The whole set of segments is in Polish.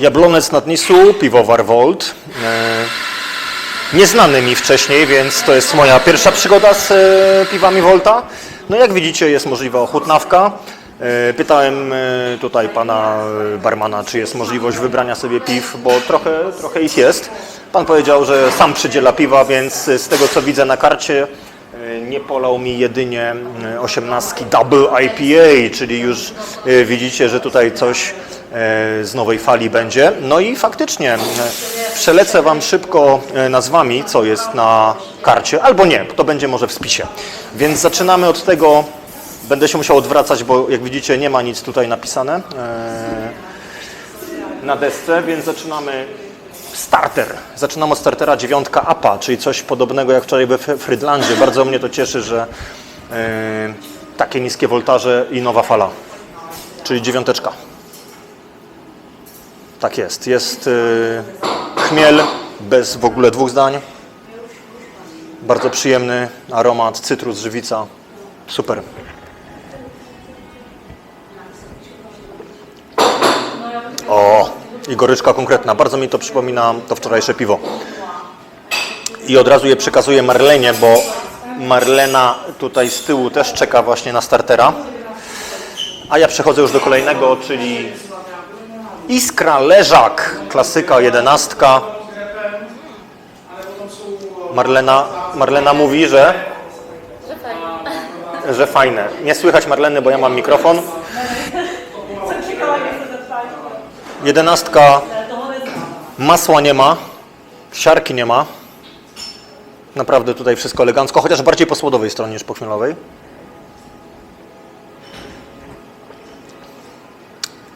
Jablonec nad Nisu, piwowar Volt. E, Nieznany mi wcześniej, więc to jest moja pierwsza przygoda z e, piwami Volta. No jak widzicie jest możliwa ochutnawka. E, Pytałem tutaj pana barmana, czy jest możliwość wybrania sobie piw, bo trochę, trochę ich jest. Pan powiedział, że sam przydziela piwa, więc z tego co widzę na karcie nie polał mi jedynie e, osiemnastki Double IPA, czyli już widzicie, że tutaj coś z nowej fali będzie. No i faktycznie e, przelecę Wam szybko e, nazwami, co jest na karcie, albo nie, to będzie może w spisie. Więc zaczynamy od tego, będę się musiał odwracać, bo jak widzicie nie ma nic tutaj napisane e, na desce, więc zaczynamy starter. Zaczynam od startera dziewiątka APA, czyli coś podobnego jak wczoraj we Fr- Frydlandzie. Bardzo mnie to cieszy, że e, takie niskie woltaże i nowa fala, czyli dziewiąteczka. Tak jest. Jest e, chmiel bez w ogóle dwóch zdań. Bardzo przyjemny aromat, cytrus, żywica. Super. O, i goryczka konkretna. Bardzo mi to przypomina to wczorajsze piwo. I od razu je przekazuję Marlenie, bo Marlena tutaj z tyłu też czeka właśnie na startera. A ja przechodzę już do kolejnego, czyli Iskra Leżak, klasyka jedenastka. Marlena, Marlena mówi, że że fajne. Nie słychać Marleny, bo ja mam mikrofon. Jedenastka, masła nie ma, siarki nie ma. Naprawdę tutaj wszystko elegancko, chociaż bardziej po słodowej stronie niż po chmielowej.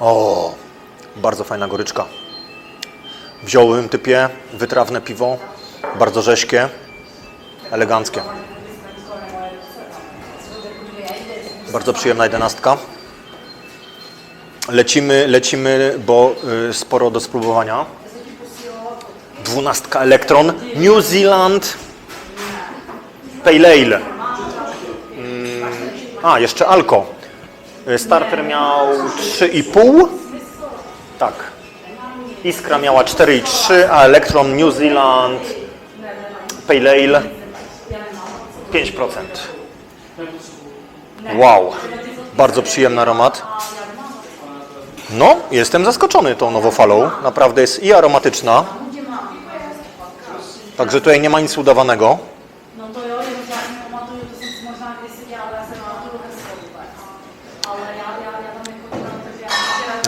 O, bardzo fajna goryczka. W ziołowym typie, wytrawne piwo, bardzo rześkie, eleganckie. Bardzo przyjemna jedenastka. Lecimy, lecimy, bo y, sporo do spróbowania. Dwunastka Elektron. New Zealand Pale Ale. Mm, a, jeszcze Alko. Y, Starter miał 3,5. Tak. Iskra miała 4,3, a Elektron New Zealand Pale Ale 5%. Wow, bardzo przyjemny aromat. No, jestem zaskoczony tą nowofalą. Naprawdę jest i aromatyczna. Także tutaj nie ma nic udawanego.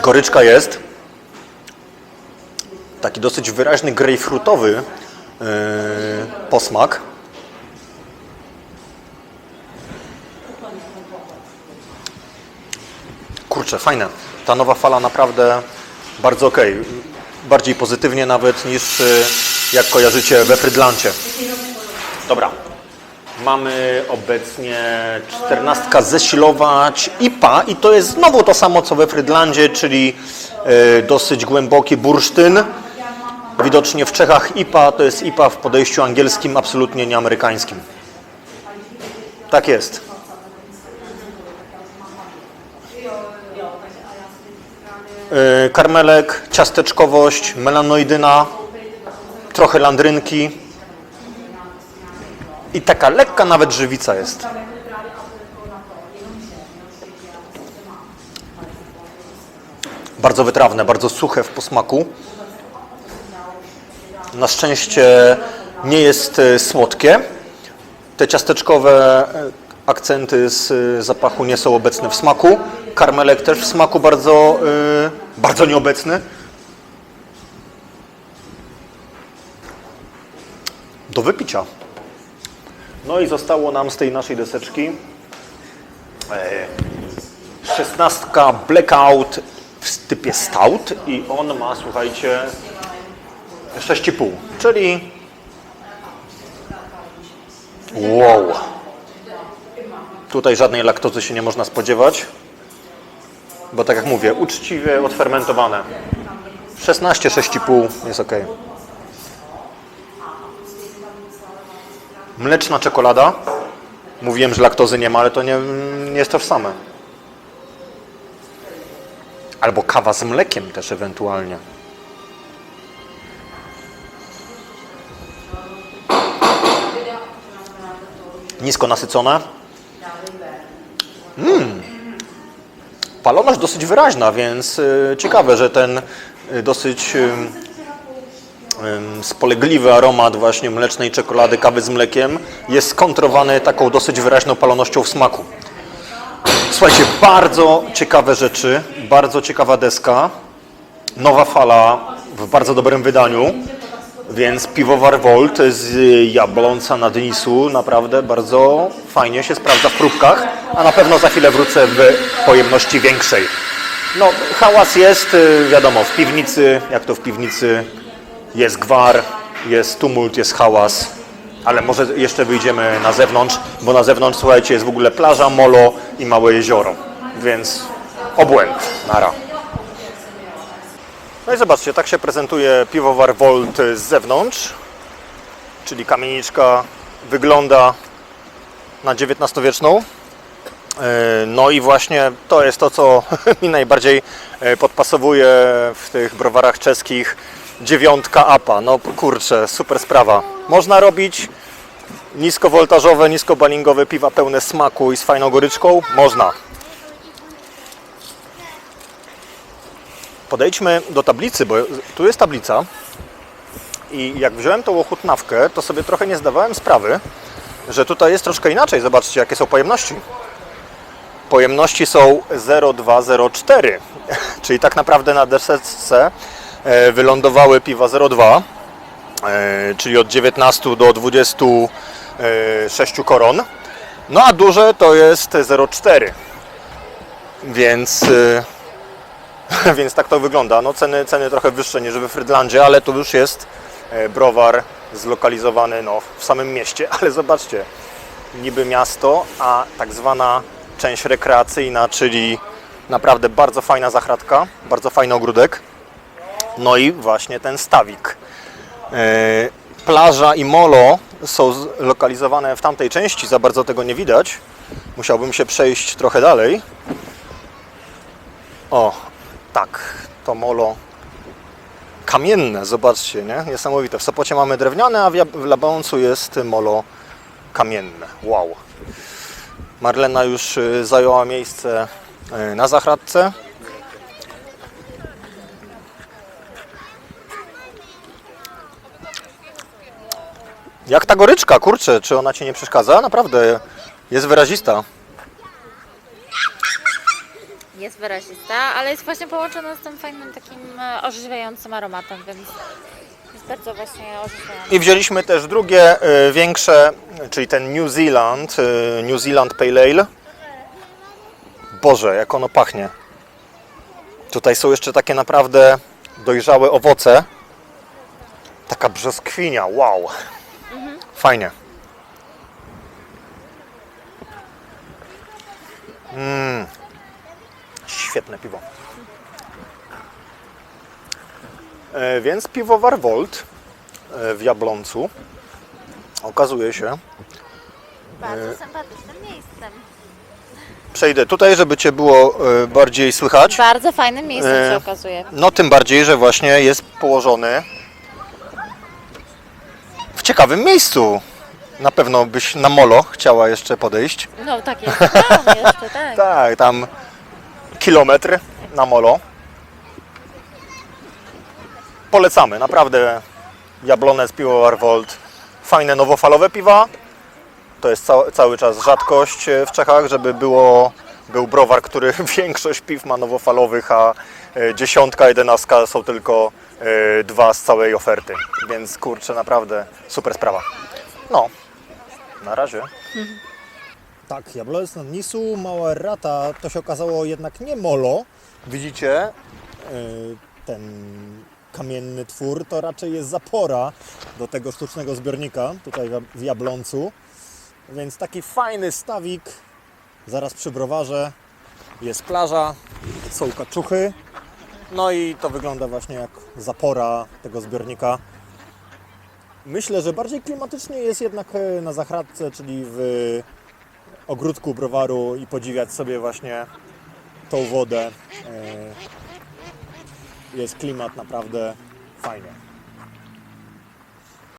Goryczka jest. Taki dosyć wyraźny grejpfrutowy yy, posmak. Kurczę, fajne. Ta nowa fala naprawdę bardzo ok. Bardziej pozytywnie nawet niż yy, jak kojarzycie we Frydlancie. Dobra. Mamy obecnie 14 zesilować IPA i to jest znowu to samo co we Frydlandzie, czyli e, dosyć głęboki bursztyn. Widocznie w Czechach IPA to jest IPA w podejściu angielskim, absolutnie nie amerykańskim. Tak jest. E, Karmelek, ciasteczkowość, melanoidyna, trochę landrynki. I taka lekka nawet żywica jest. Bardzo wytrawne, bardzo suche w posmaku. Na szczęście nie jest e, słodkie. Te ciasteczkowe e, akcenty z e, zapachu nie są obecne w smaku. Karmelek też w smaku bardzo, bardzo nieobecny. Do wypicia. No i zostało nam z tej naszej deseczki szesnastka Blackout w typie Stout i on ma, słuchajcie, 6,5, czyli wow. Tutaj żadnej laktozy się nie można spodziewać, bo tak jak mówię, uczciwie odfermentowane. 16, 6,5 jest ok. Mleczna czekolada. Mówiłem, że laktozy nie ma, ale to nie, nie jest tożsame. Albo kawa z mlekiem też ewentualnie. Nisko nasycone. Mm. Paloność dosyć wyraźna, więc y, ciekawe, że ten y, dosyć y, spolegliwy aromat właśnie mlecznej czekolady, kawy z mlekiem jest skontrowany taką dosyć wyraźną palonością w smaku. Słuchajcie, bardzo ciekawe rzeczy, bardzo ciekawa deska, nowa fala w bardzo dobrym wydaniu, więc piwowar Volt z Jablonca nad Nisu naprawdę bardzo fajnie się sprawdza w próbkach, a na pewno za chwilę wrócę w pojemności większej. No, hałas jest, y, wiadomo, w piwnicy, jak to w piwnicy, jest gwar, jest tumult, jest hałas, ale może jeszcze wyjdziemy na zewnątrz, bo na zewnątrz, słuchajcie, jest w ogóle plaża, molo i małe jezioro, więc obłęd, nara. No i zobaczcie, tak się prezentuje piwowar Volt z zewnątrz, czyli kamieniczka wygląda na XIX-wieczną. E, No i właśnie to jest to, co mi najbardziej e, podpasowuje w tych browarach czeskich. Dziewiątka APA. No kurczę, super sprawa. Można robić niskowoltażowe, niskobalingowe piwa pełne smaku i z fajną goryczką? Można. Podejdźmy do tablicy, bo tu jest tablica. I jak wziąłem tą ochutnawkę, to sobie trochę nie zdawałem sprawy, że tutaj jest troszkę inaczej. Zobaczcie, jakie są pojemności. Pojemności są 0,204, czyli tak naprawdę na deseczce e, wylądowały piwa 0,2, e, czyli od 19 do 26 koron. No a duże to jest 0,4, więc, e, więc tak to wygląda. No ceny, ceny trochę wyższe niż w Frydlandzie, ale tu już jest e, browar zlokalizowany no, w samym mieście, ale zobaczcie, niby miasto, a tak zwana część rekreacyjna, czyli naprawdę bardzo fajna zachradzka, bardzo fajny ogródek. No i właśnie ten stawik. E, Plaża i molo są zlokalizowane w tamtej części, za bardzo tego nie widać. Musiałbym się przejść trochę dalej. O, tak, to molo kamienne, zobaczcie, nie? Niesamowite. W Sopocie mamy drewniane, a w Labącu jest molo kamienne. Wow. Marlena już y, zajęła miejsce y, na zachradce. Jak ta goryczka, kurczę, czy ona Ci nie przeszkadza? Naprawdę jest wyrazista. Jest wyrazista, ale jest właśnie połączona z tym fajnym takim e, orzeźwiającym aromatem, więc jest bardzo właśnie orzeźwiający. I wzięliśmy też drugie, y, większe, czyli ten New Zealand, y, New Zealand Pale Ale. Boże, jak ono pachnie. Tutaj są jeszcze takie naprawdę dojrzałe owoce. Taka brzoskwinia, wow. Fajnie. Mm. Świetne piwo. E, więc piwowar Volt e, w Jabloncu okazuje się, Bardzo sympatycznym miejscem. przejdę tutaj, żeby Cię było e, bardziej słychać. Bardzo fajnym miejscem E, się okazuje. No tym bardziej, że właśnie jest położony w ciekawym miejscu. Na pewno byś na molo chciała jeszcze podejść. No tak jest, tam jeszcze, tak. Tak, tam kilometr na molo. Polecamy, naprawdę Jablonec, Piwowar Volt. Fajne nowofalowe piwa. To jest ca- cały czas rzadkość e, w Czechach, żeby było, był browar, który większość piw ma nowofalowych, a e, dziesiątka, jedenastka są tylko e, dwa z całej oferty. Więc kurczę, naprawdę super sprawa. No, na razie. Tak, Jablonec nad Nisu, mała rata, to się okazało jednak nie molo. Widzicie, yy, ten kamienny twór to raczej jest zapora do tego sztucznego zbiornika tutaj w- w Jabloncu. Więc taki fajny stawik, zaraz przy browarze jest plaża, są kaczuchy. No i to wygląda właśnie jak zapora tego zbiornika. Myślę, że bardziej klimatycznie jest jednak e, na Zachradce, czyli w ogródku browaru i podziwiać sobie właśnie tą wodę. E, Jest klimat naprawdę fajny.